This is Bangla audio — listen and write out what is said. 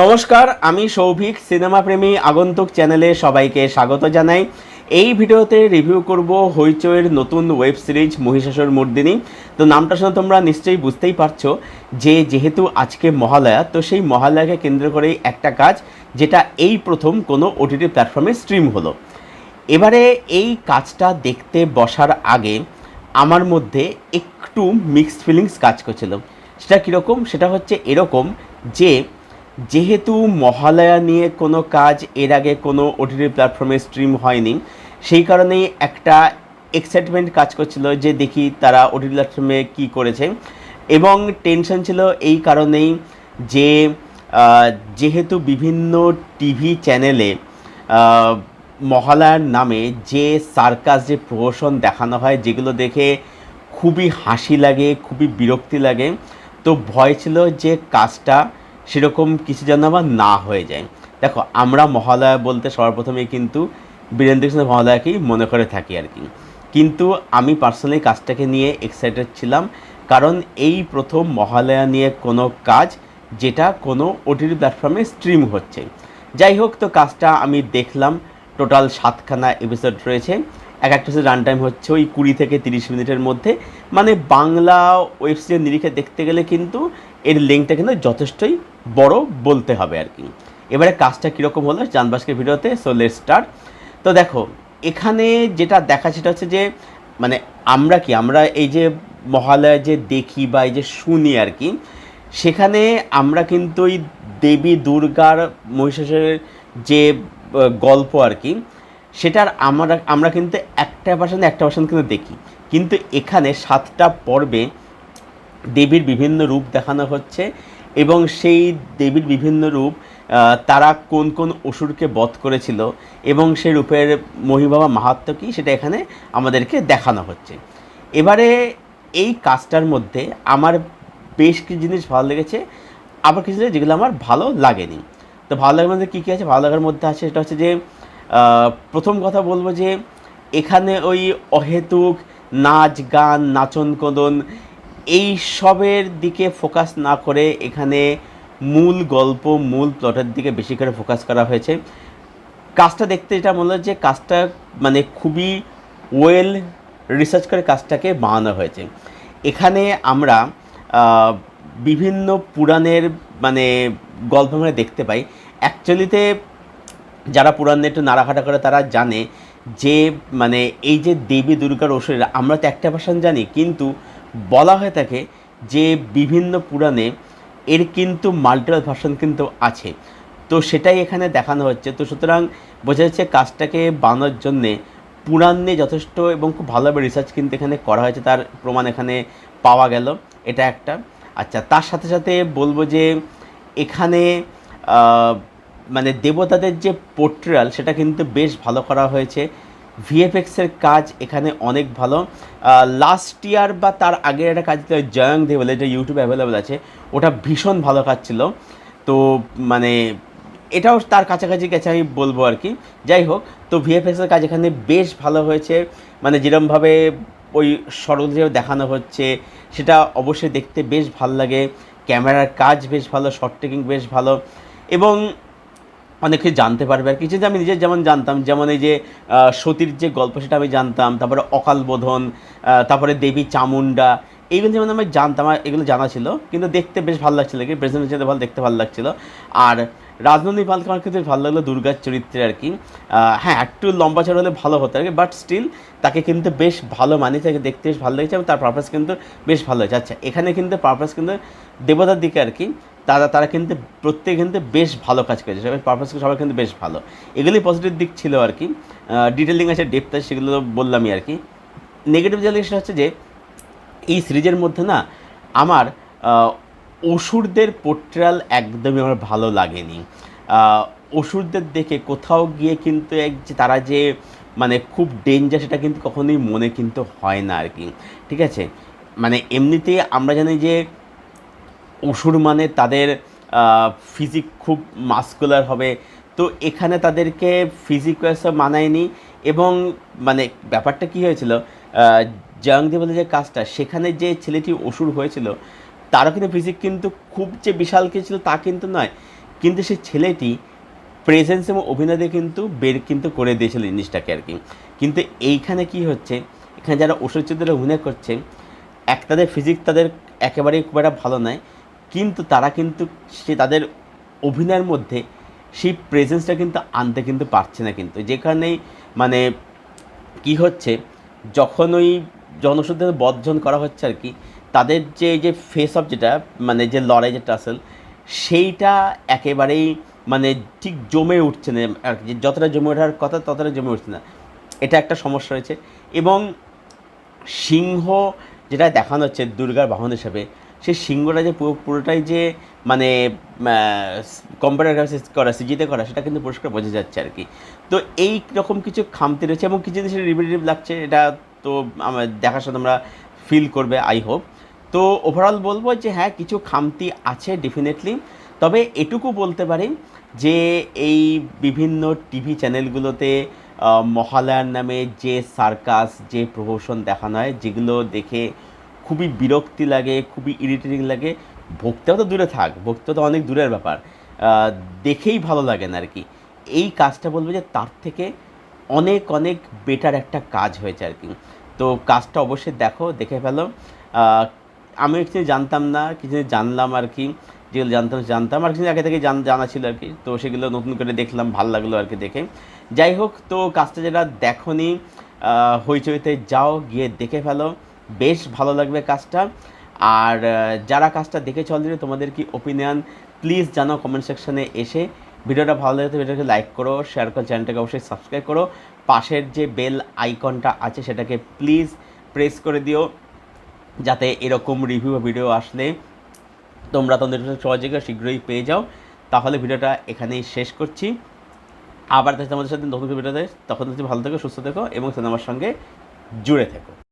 নমস্কার, আমি সৌভিক সিনেমা প্রেমী আগন্তুক চ্যানেলে সবাইকে স্বাগত জানাই। এই ভিডিওতে রিভিউ করব হইচইয়ের নতুন ওয়েব সিরিজ মহিষাসুর মর্দিনী। তো নামটা শুনে তোমরা নিশ্চয়ই বুঝতেই পারছ যে যেহেতু আজকে মহালয়া, তো সেই মহালয়াকে কেন্দ্র করেই একটা কাজ, যেটা এই প্রথম কোনো ওটিটি প্ল্যাটফর্মে স্ট্রিম হলো। এবারে এই কাজটা দেখতে বসার আগে আমার মধ্যে একটু মিক্সড ফিলিংস কাজ করছিল। সেটা কীরকম? সেটা হচ্ছে এরকম যে যেহেতু মহালয়া নিয়ে কোনো কাজ এর আগে কোনো ওটিটি প্ল্যাটফর্মে স্ট্রিম হয়নি, সেই কারণেই একটা এক্সাইটমেন্ট কাজ করছিল যে দেখি তারা ওটিটি প্ল্যাটফর্মে কী করেছে। এবং টেনশন ছিল এই কারণেই যে যেহেতু বিভিন্ন টিভি চ্যানেলে মহালয়ার নামে যে সার্কাস যে প্রহসন দেখানো হয়, যেগুলো দেখে খুবই হাসি লাগে, খুবই বিরক্তি লাগে, তো ভয় ছিল যে কাজটা সেরকম কিছু যেন আবার না হয়ে যায়। দেখো, আমরা মহালয়া বলতে সর্বপ্রথমে কিন্তু বীরেন্দ্র কৃষ্ণ মহালয়াকেই মনে করে থাকি আর কি। কিন্তু আমি পার্সোনালি কাজটাকে নিয়ে এক্সাইটেড ছিলাম, কারণ এই প্রথম মহালয়া নিয়ে কোনো কাজ যেটা কোনো ওটিটি প্ল্যাটফর্মে স্ট্রিম হচ্ছে। যাই হোক, তো কাজটা আমি দেখলাম টোটাল সাতখানা এপিসোড রয়েছে। এক একটা রান টাইম হচ্ছে ওই কুড়ি থেকে তিরিশ মিনিটের মধ্যে। মানে বাংলা ওয়েব সিরিজ নিরিখে দেখতে গেলে কিন্তু এর লিঙ্কটা কিন্তু যথেষ্টই বড় বলতে হবে আর কি। এবারে কাজটা কীরকম হলো জানবাসকের ভিডিওতে সো লেট স্টার্ট তো দেখো, এখানে যেটা দেখা সেটা হচ্ছে যে মানে আমরা কি, আমরা এই যে মহালয়া যে দেখি বা এই যে শুনি আর কি, সেখানে আমরা কিন্তু ওই দেবী দুর্গার মহিষাসুরের যে গল্প আর কি সেটার আমরা আমরা কিন্তু একটা ভাষণ একটা ভাষণ কিন্তু দেখি। কিন্তু এখানে সাতটা পর্বে দেবীর বিভিন্ন রূপ দেখানো হচ্ছে এবং সেই দেবীর বিভিন্ন রূপ তারা কোন কোন অসুরকে বধ করেছিল এবং সেই রূপের মহিমা বা মাহাত্ম কী সেটা এখানে আমাদেরকে দেখানো হচ্ছে। এবারে এই কাজটার মধ্যে আমার বেশ কিছু জিনিস ভালো লেগেছে, আবার কিছু জিনিস যেগুলো আমার ভালো লাগেনি। তো ভালো লাগার মধ্যে কী কী আছে? ভালো লাগার মধ্যে আছে সেটা হচ্ছে যে প্রথম কথা বলব যে এখানে ওই অহেতুক নাচ, গান, নাচন কদন এই সবের দিকে ফোকাস না করে এখানে মূল গল্প, মূল প্লটের দিকে বেশি করে ফোকাস করা হয়েছে। কাজটা দেখতে যেটা মনে হচ্ছে যে কাজটা মানে খুবই ওয়েল রিসার্চ করে কাজটাকে বানানো হয়েছে। এখানে আমরা বিভিন্ন পুরাণের মানে গল্প আমরা দেখতে পাই। অ্যাকচুয়ালিতে যারা পুরাণ একটু নাড়াঘাটা করে তারা জানে যে মানে এই যে দেবী দুর্গার অসুরেরা, আমরা তো একটা ভাষণ জানি, কিন্তু বলা হয়ে থাকে যে বিভিন্ন পুরাণে এর কিন্তু মাল্টিপল ভার্সন কিন্তু আছে। তো সেটাই এখানে দেখানো হচ্ছে। তো সুতরাং বোঝা যাচ্ছে কাজটাকে বানানোর জন্যে পুরাণ নিয়ে যথেষ্ট এবং খুব ভালোভাবে রিসার্চ কিন্তু এখানে করা হয়েছে। তার প্রমাণ এখানে পাওয়া গেল, এটা একটা। আচ্ছা তার সাথে সাথে বলব যে এখানে মানে দেবতাদের যে পোর্ট্রাল সেটা কিন্তু বেশ ভালো করা হয়েছে। ভিএফএক্সের কাজ এখানে অনেক ভালো। লাস্ট ইয়ার বা তার আগের একটা কাজ ছিল জয়ং দেবলে যে ইউটিউবে অ্যাভেলেবেল আছে। ওটা ভীষণ ভালো কাজ ছিল। তো মানে এটাও তার কাছাকাছি গেছে আমি বলব আর কি। যাই হোক, তো ভিএফএক্সের কাজ এখানে বেশ ভালো হয়েছে। মানে যেরমভাবে ওই সরল যেভাবে দেখানো হচ্ছে, সেটা অবশ্যই দেখতে বেশ ভালো লাগে। ক্যামেরার কাজ বেশ ভালো শর্ট টেকিং বেশ ভালো। এবং অনেক কিছু জানতে পারবে আর কিছু যে আমি নিজে যেমন জানতাম, যেমন এই যে সতীর যে গল্প সেটা আমি জানতাম, তারপরে অকাল বোধন তারপরে দেবী চামুন্ডা এইগুলো যেমন আমি জানতাম এগুলো জানা ছিল, কিন্তু দেখতে বেশ ভালো লাগছিল কি। প্রেজেন্টেশন ভালো দেখতে ভালো লাগছিল। আর রাজনন্দী পালকে আমার ক্ষেত্রে ভালো লাগল দুর্গার চরিত্রে আর কি। হ্যাঁ একটু লম্বা চড়া হলে ভালো হতো আর কি বাট স্টিল তাকে কিন্তু বেশ ভালো মানি তাকে দেখতে বেশ ভালো লেগেছে এবং তার পারপাস কিন্তু বেশ ভালো হয়েছে। আচ্ছা এখানে কিন্তু পারপাস কিন্তু দেবতার দিকে আর কি। তারা তারা কিন্তু প্রত্যেকে কিন্তু বেশ ভালো কাজ করেছে। সবাই পারপাস সবাই কিন্তু বেশ ভালো। এগুলোই পজিটিভ দিক ছিল আর কি। ডিটেলিং আছে ডেপথ আছে, সেগুলো বললামই আর কি। নেগেটিভ যে জিনিসটা হচ্ছে যে, এই সিরিজের মধ্যে না, আমার অসুরদের পোর্ট্রাল একদমই আমার ভালো লাগেনি। অসুরদের দেখে কোথাও গিয়ে কিন্তু এক যে তারা যে মানে খুব ডেঞ্জার সেটা কিন্তু কখনোই মনে কিন্তু হয় না আর কি। ঠিক আছে? মানে এমনিতে আমরা জানি যে অসুর মানে তাদের ফিজিক খুব মাস্কুলার হবে। তো এখানে তাদেরকে ফিজিক মানায়নি এবং মানে ব্যাপারটা কি হয়েছিল জয়ংদে বলে যে কাজটা, সেখানে যে ছেলেটি অসুর হয়েছিল, তারও কিন্তু ফিজিক কিন্তু খুব যে বিশাল কিছু ছিল তা কিন্তু নয়। কিন্তু সেই ছেলেটি প্রেজেন্স এবং অভিনয় দিয়ে কিন্তু বের কিন্তু করে দিয়েছিল জিনিসটাকে আর কি। কিন্তু এইখানে কি হচ্ছে, এখানে যারা ওষুধ চরিত্রে অভিনয় করছে, এক তাদের ফিজিক্স তাদের একেবারেই খুব একটা ভালো নয়। কিন্তু তারা কিন্তু সে তাদের অভিনয়ের মধ্যে সেই প্রেজেন্সটা কিন্তু আনতে কিন্তু পারছে না কিন্তু। যে কারণেই মানে কি হচ্ছে, যখন ওই জনশুদ্ধ বর্জন করা হচ্ছে আর কি, তাদের যে যে ফেস অফ যেটা মানে যে লড়াই যেটা আসল, সেইটা একেবারেই মানে ঠিক জমে উঠছে না আর কি। যতটা জমে ওঠার কথা ততটা জমে উঠছে না। এটা একটা সমস্যা রয়েছে। এবং সিংহ যেটা দেখানো হচ্ছে দুর্গার বাহন হিসাবে সেই সিংহটা যে পুরো পুরোটাই যে মানে কম্পিউটার গ্রাফিক্স করা সিজিতে করা, সেটা কিন্তু পরিষ্কার বোঝা যাচ্ছে আর কি। তো এই রকম কিছু খামতি রয়েছে এবং কিছু জিনিসের রিপিটেটিভ লাগছে, এটা তো আমার দেখার সাথে আমরা ফিল করবে আই হোপ তো ওভারঅল বলব যে হ্যাঁ কিছু খামতি আছে ডেফিনেটলি তবে এটুকু বলতে পারি যে এই বিভিন্ন টিভি চ্যানেলগুলোতে মহালয়ার নামে যে সার্কাস যে প্রহসন দেখানো হয়, যেগুলো দেখে খুবই বিরক্তি লাগে, খুবই ইরিটেটিং লাগে। ভোক্তাও তো দূরে থাক ভোক্তা তো অনেক দূরের ব্যাপার। দেখেই ভালো লাগে না আর কি। এই কাজটা বলব যে তার থেকে অনেক অনেক বেটার একটা কাজ হয়েছে আর কি। তো কাজটা অবশ্যই দেখো, দেখে ফেলো। আমি কিছু জানতাম না, কিছু জানলাম আর কি। যেগুলো জানতাম জানতাম। আর কিছু আগে থেকে জানা ছিল আর কি। তো সেগুলো নতুন করে দেখলাম, ভালো লাগল আর কি দেখে। যাই হোক, তো কাজটা যেটা দেখো নি হইচইতে যাও, গিয়ে দেখে ফেলো। বেশ ভালো লাগবে কাজটা। আর যারা কাজটা দেখে অলরেডি তোমাদের কি ওপিনিয়ন প্লিজ জানাও কমেন্ট সেকশনে এসে। ভিডিওটা ভালো লাগে তো ভিডিওটাকে লাইক করো শেয়ার করো চ্যানেলটাকে অবশ্যই সাবস্ক্রাইব করো। পাশের যে বেল আইকনটা আছে, সেটাকে প্লিজ প্রেস করে দিও, যাতে এরকম রিভিউ ভিডিও আসলে তোমরা তোমাদের সহযোগে শীঘ্রই পেয়ে যাও। তাহলে ভিডিওটা এখানেই শেষ করছি। আবার তোমাদের সাথে নতুন ভিডিওতে। তখন হচ্ছে ভালো থেকো, সুস্থ থেকো এবং সিনেমার সঙ্গে জুড়ে থেকো।